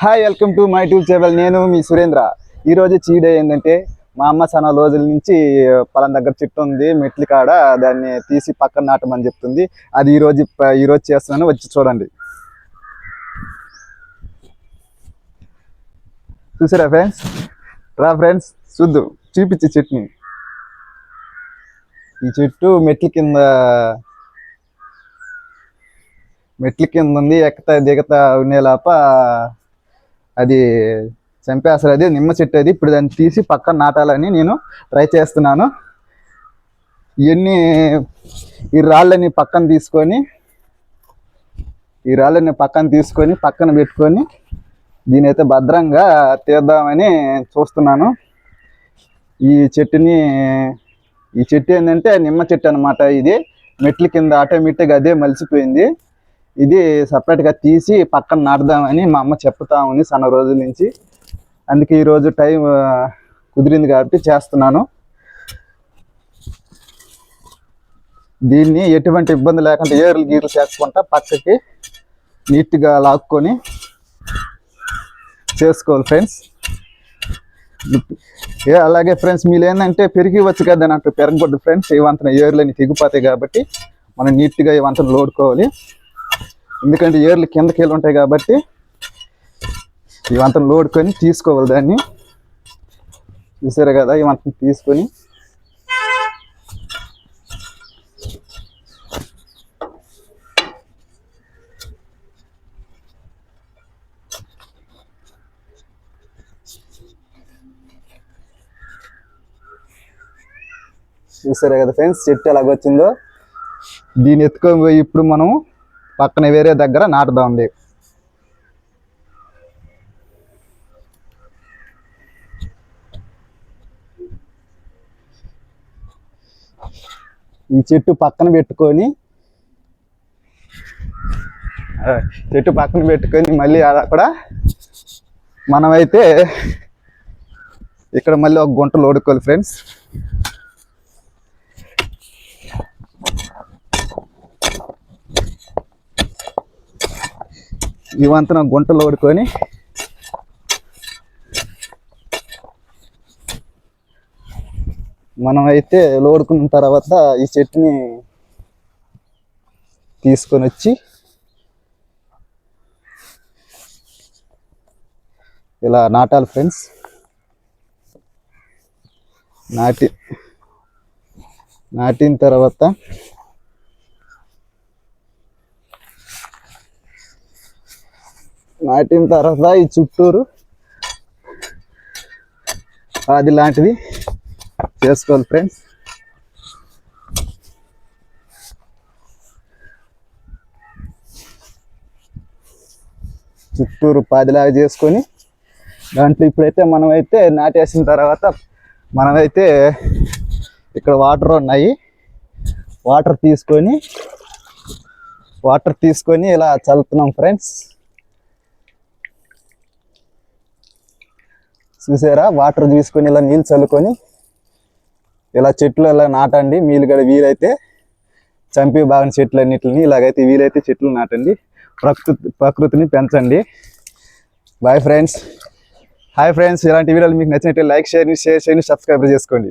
Hi welcome to my tube channel నేను మీ సురేంద్ర. ఈరోజు చీడే చీడ ఏంటంటే మా అమ్మ చాలా రోజుల నుంచి పొలం దగ్గర చెట్టు ఉంది మెట్ల కాడ దాన్ని తీసి పక్కన నాటమని చెప్తుంది. అది ఈరోజు ఈరోజు ఈ రోజు చేస్తున్నాను వచ్చి చూడండి. చూసారా ఫ్రెండ్స్ రా ఫ్రెండ్స్ చూద్దు చూపించి చెట్టుని. ఈ చెట్టు మెట్ల కింద మెట్ల కింద ఉంది ఎక్కత దిగతా ఉండేలాప అది చంపేస్తారు. అది నిమ్మ చెట్టు అది. ఇప్పుడు దాన్ని తీసి పక్కన నాటాలని నేను ట్రై చేస్తున్నాను. ఇవన్నీ ఈ రాళ్ళని పక్కన తీసుకొని ఈ రాళ్ళని పక్కన తీసుకొని పక్కన పెట్టుకొని దీని అయితే భద్రంగా తీద్దామని చూస్తున్నాను. ఈ చెట్టుని ఈ చెట్టు ఏంటంటే నిమ్మ చెట్టు అనమాట ఇది. మెట్ల కింద ఆటోమేటిక్గా అదే మలిసిపోయింది. ఇది సపరేట్గా తీసి పక్కన నాటుదామని మా అమ్మ చెప్తా ఉంది సన్న రోజుల నుంచి. అందుకే ఈరోజు టైం కుదిరింది కాబట్టి చేస్తున్నాను. దీన్ని ఎటువంటి ఇబ్బంది లేకుండా ఏర్లు గీర్లు చేసుకుంటా పక్కకి నీట్గా లాక్కొని చేసుకోవాలి ఫ్రెండ్స్ ఏ అలాగే ఫ్రెండ్స్ మీరు ఏంటంటే పెరిగి వచ్చు కదా నాకు పెరగకూడదు ఫ్రెండ్స్ ఇవంతన ఏర్లని తెగిపోతాయి కాబట్టి మనం నీట్గా ఇవంతా లోడుకోవాలి. ఎందుకంటే ఏర్లు కిందకి వెళ్ళి ఉంటాయి కాబట్టి ఇవంతా లోడుకొని తీసుకోవాలి దాన్ని. చూసారు కదా ఇవంతా తీసుకొని చూసారు కదా ఫ్రెండ్స్ చెట్టు ఎలాగొచ్చిందో. దీన్ని ఎత్తుకొని పోయి ఇప్పుడు మనం పక్కన వేరే దగ్గర నాటుదామండి ఈ చెట్టు పక్కన పెట్టుకొని చెట్టు పక్కన పెట్టుకొని మళ్ళీ అక్కడ మనమైతే ఇక్కడ మళ్ళీ ఒక గుంటలు ఓడుకోవాలి ఫ్రెండ్స్. ఇవంతా గుంటలో ఓడుకొని మనం అయితే లోడుకున్న తర్వాత ఈ చెట్టుని తీసుకొని వచ్చి ఇలా నాటాలి ఫ్రెండ్స్. నాటి నాటిన తర్వాత నాటిన తర్వాత ఈ చుట్టూరు అది లాంటిది. చేసుకోవాలి ఫ్రెండ్స్ చుట్టూరు పాదిలాగా చేసుకొని దాంట్లో ఇప్పుడైతే మనమైతే నాటేసిన తర్వాత మనమైతే ఇక్కడ వాటర్ ఉన్నాయి. వాటర్ తీసుకొని వాటర్ తీసుకొని ఇలా చల్లుతున్నాం ఫ్రెండ్స్ చూసారా? వాటర్ తీసుకొని ఇలా నీళ్ళు చల్లుకొని ఇలా చెట్లు ఇలా నాటండి. మీరు కూడా వీలైతే చంపి బాగా చెట్లు అన్నిటిని ఇలాగైతే వీలైతే చెట్లు నాటండి. ప్రకృతి ప్రకృతిని పెంచండి. బాయ్ ఫ్రెండ్స్ హాయ్ ఫ్రెండ్స్ ఇలాంటి వీడియోలు మీకు నచ్చినట్టు లైక్ షేర్ షేర్ చేయండి సబ్స్క్రైబ్ చేసుకోండి.